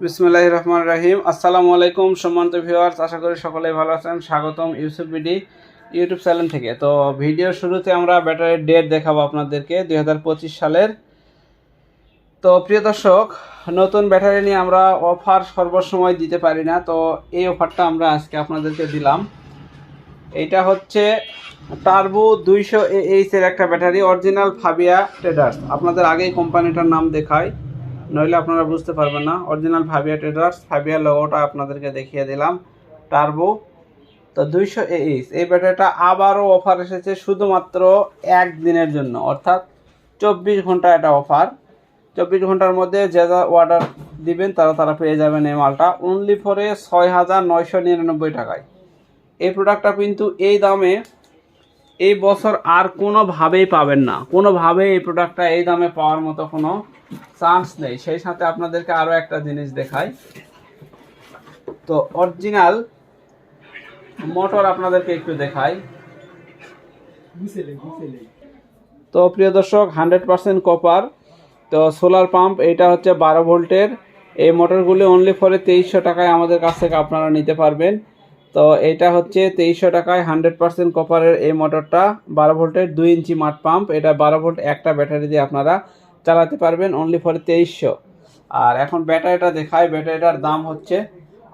বিসমুল্লাহ রহমান রাহিম। আসসালামু আলাইকুম, সম্মানিত ভিউয়ার্স আশা করি সকলেই ভালো আছেন। স্বাগতম ইউসুফ বিডি ইউটিউব চ্যানেল থেকে। তো ভিডিওর শুরুতে আমরা ব্যাটারির ডেট দেখাবো আপনাদেরকে দু হাজার পঁচিশ সালের। তো প্রিয় দর্শক, নতুন ব্যাটারি নিয়ে আমরা অফার সর্বসময় দিতে পারি না, তো এই অফারটা আমরা আজকে আপনাদেরকে দিলাম। এইটা হচ্ছে টার্বো দুইশো এইচ এর একটা ব্যাটারি অরিজিনাল ফাবিয়া ট্রেডার্স আপনাদের আগেই কোম্পানিটার নাম দেখায়। নইলে আপনারা বুঝতে পারবেন না। অরিজিনাল ফাবিয়া ট্রেডার্স ফাবিয়া লোগোটা আপনাদেরকে দেখিয়ে দিলাম। টার্বো তো দুইশো এইচ এই ব্যাটারিটা আবারও অফার এসেছে শুধুমাত্র এক দিনের জন্য, অর্থাৎ চব্বিশ ঘণ্টা এটা অফার চব্বিশ ঘণ্টার মধ্যে যে যা অর্ডার দিবেন, তারা তারা পেয়ে যাবেন এই মালটা। অনলি ফরে ছয় হাজার নয়শো নিরানব্বই টাকায়। এই প্রোডাক্টটা কিন্তু এই দামে এই বছর আর কোনোভাবেই পাবেন না। কোনোভাবেই এই প্রোডাক্টটা এই দামে পাওয়ার মতো কোনো চান্স নেই। সেই সাথে আপনাদেরকে আরও একটা জিনিস দেখাই। তো অরিজিনাল মোটর আপনাদেরকে একটু দেখাই। তো প্রিয় দর্শক হান্ড্রেড পার্সেন্ট কপার তো সোলার পাম্প এটা হচ্ছে বারো ভোল্টের। এই মোটরগুলি অনলি ফরে তেইশশো টাকায় আমাদের কাছ থেকে আপনারা নিতে পারবেন। তো এটা হচ্ছে তেইশশো টাকায় হান্ড্রেড পার্সেন্ট কপারের এই মোটরটা বারো ভোল্টের দুই ইঞ্চি মাঠ পাম্প এটা বারো ভোল্ট একটা ব্যাটারি দিয়ে আপনারা চালাতে পারবেন অনলি ফরে তেইশশো। আর এখন ব্যাটারিটা দেখায় ব্যাটারিটার দাম হচ্ছে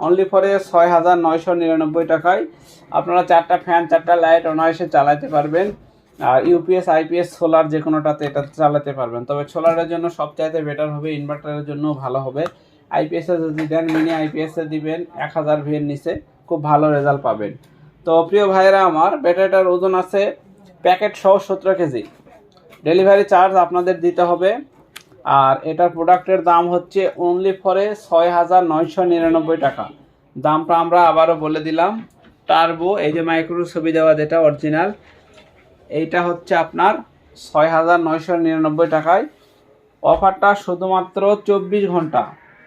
অনলি ফরে ছয় হাজার নয়শো নিরানব্বই টাকায়। আপনারা চারটা ফ্যান চারটা লাইট অনায়াসে চালাতে পারবেন। আর ইউপিএস আইপিএস সোলার যে কোনোটাতে এটা চালাতে পারবেন। তবে সোলারের জন্য সবচাইতে বেটার হবে ইনভার্টারের জন্য ভালো হবে। আইপিএস যদি দেন মিনি আইপিএস দিবেন, এক হাজার ভিএর নিচে। খুব ভালো রেজাল্ট পাবেন। তো প্রিয় ভাইরা আমার, ব্যাটারিটার ওজন আছে প্যাকেট সহ সতেরো কেজি। ডেলিভারি চার্জ আপনাদের দিতে হবে। আর এটার প্রোডাক্টের দাম হচ্ছে অনলি ফরে ছয় হাজার নয়শো নিরানব্বই টাকা। দামটা আমরা আবারও বলে দিলাম। টার্বো এই যে মাইক্রো ছবি দেওয়া যেটা অরিজিনাল এইটা হচ্ছে আপনার ছয় হাজার নয়শো নিরানব্বই টাকায়। অফারটা শুধুমাত্র চব্বিশ ঘণ্টা।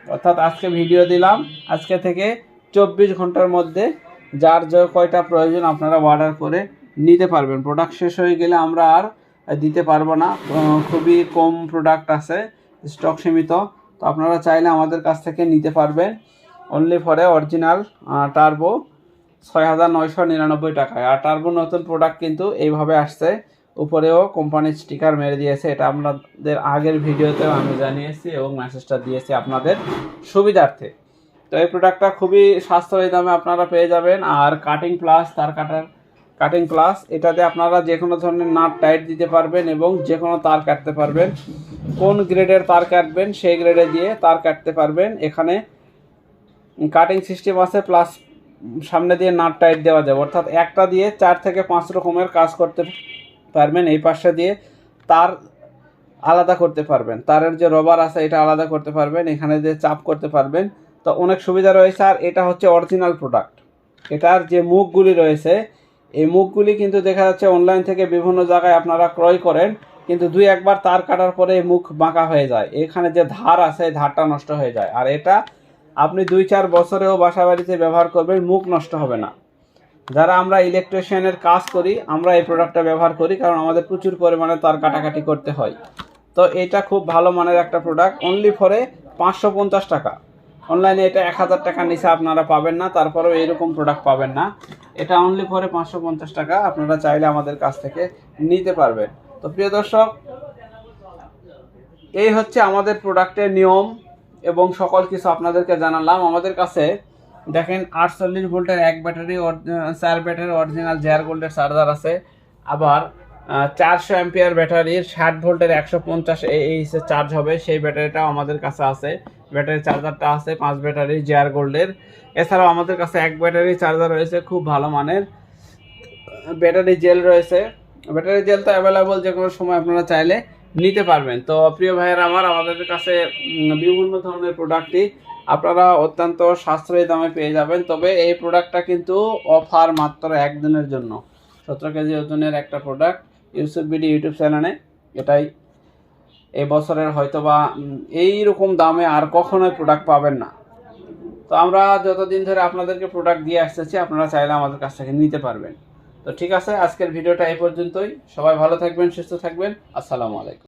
অর্থাৎ আজকে ভিডিও দিলাম। আজকে থেকে চব্বিশ ঘণ্টার মধ্যে যার যে কয়টা প্রয়োজন আপনারা অর্ডার করে নিতে পারবেন। প্রোডাক্ট শেষ হয়ে গেলে আমরা আর দিতে পারব না। খুবই কম প্রোডাক্ট আছে স্টক সীমিত। তো আপনারা চাইলে আমাদের কাছ থেকে নিতে পারবেন। অনলি ফরে অরিজিনাল টার্বো ছয় হাজার নয়শো নিরানব্বই টাকায়। আর টার্বো নতুন প্রোডাক্ট কিন্তু এইভাবে আসছে। উপরেও কোম্পানির স্টিকার মেরে দিয়েছে। এটা আপনাদের আগের ভিডিওতেও আমি জানিয়েছি এবং মেসেজটা দিয়েছি আপনাদের সুবিধার্থে। তো এই প্রোডাক্টটা খুবই সাশ্রয়ী দামে আপনারা পেয়ে যাবেন। আর কাটিং প্লাস তার কাটার কাটিং প্লাস এটাতে আপনারা যে কোনো ধরনের নাট টাইট দিতে পারবেন এবং যে কোনো তার কাটতে পারবেন। কোন গ্রেডের তার কাটবেন, সেই গ্রেডে দিয়ে তার কাটতে পারবেন। এখানে কাটিং সিস্টেম আছে প্লাস সামনে দিয়ে নাট টাইট দেওয়া যাবে। অর্থাৎ একটা দিয়ে চার থেকে পাঁচ রকমের কাজ করতে পারবেন। এই পাশে দিয়ে তার আলাদা করতে পারবেন। তারের যে রবার আছে, এটা আলাদা করতে পারবেন। এখানে দিয়ে চাপ করতে পারবেন তো অনেক সুবিধা রয়েছে। আর এটা হচ্ছে অরিজিনাল প্রোডাক্ট এটার যে মুখগুলি রয়েছে, এই মুখগুলি কিন্তু দেখা যাচ্ছে অনলাইন থেকে বিভিন্ন জায়গায় আপনারা ক্রয় করেন। কিন্তু দুই একবার তার কাটার পরে মুখ বাঁকা হয়ে যায়। এখানে যে ধার আছে ধারটা নষ্ট হয়ে যায়। আর এটা আপনি দুই চার বছরেও বাসা বাড়িতে ব্যবহার করবেন, মুখ নষ্ট হবে না। যারা আমরা ইলেকট্রিশিয়ানের কাজ করি, আমরা এই প্রোডাক্টটা ব্যবহার করি, কারণ আমাদের প্রচুর পরিমাণে তার কাটাকাটি করতে হয়। তো এটা খুব ভালো মানের একটা প্রোডাক্ট অনলি ফরে পাঁচশো পঞ্চাশ টাকা। অনলাইনে এটা এক হাজার টাকার নিচে আপনারা পাবেন না, তারপরেও এইরকম প্রোডাক্ট পাবেন না। এটা অনলি ফরে পাঁচশো পঞ্চাশ টাকা আপনারা চাইলে আমাদের কাছ থেকে নিতে পারবেন। তো প্রিয় দর্শক, এই হচ্ছে আমাদের প্রোডাক্টের নিয়ম এবং সকল কিছু আপনাদেরকে জানালাম। আমাদের কাছে দেখেন আটচল্লিশ ভোল্টের এক ব্যাটারি চার ব্যাটারি অরিজিনাল জেয়ার গোল্ডের চার্জার আছে। আবার চারশো অ্যাম্পিয়ার ব্যাটারির ষাট ভোল্টের একশো পঞ্চাশ এইচে চার্জ হবে। সেই ব্যাটারিটাও আমাদের কাছে আছে। ব্যাটারি চার্জারটা আছে, পাঁচ ব্যাটারি, জেয়ার গোল্ডের। এছাড়াও আমাদের কাছে এক ব্যাটারি চার্জার রয়েছে, খুব ভালো মানের। ব্যাটারি জেল রয়েছে। ব্যাটারি জেল তো অ্যাভেলেবল যে কোনো সময় আপনারা চাইলে নিতে পারবেন। তো প্রিয় ভাইয়ের আমার, আমাদের কাছে বিভিন্ন ধরনের প্রোডাক্টই আপনারা অত্যন্ত সাশ্রয়ী দামে পেয়ে যাবেন। তবে এই প্রোডাক্টটা কিন্তু অফার মাত্র একদিনের জন্য। সতেরো কেজি ওজনের একটা প্রোডাক্ট ইউসুফ বিডি ইউটিউব চ্যানেলে, এটাই। এই বছরের হয়তোবা এই এইরকম দামে আর কখনোই প্রোডাক্ট পাবেন না। তো আমরা যতদিন ধরে আপনাদেরকে প্রোডাক্ট দিয়ে আসতেছি, আপনারা চাইলে আমাদের কাছ থেকে নিতে পারবেন। তো ঠিক আছে, আজকের ভিডিওটা এই পর্যন্তই। সবাই ভালো থাকবেন, সুস্থ থাকবেন। আসসালামু আলাইকুম।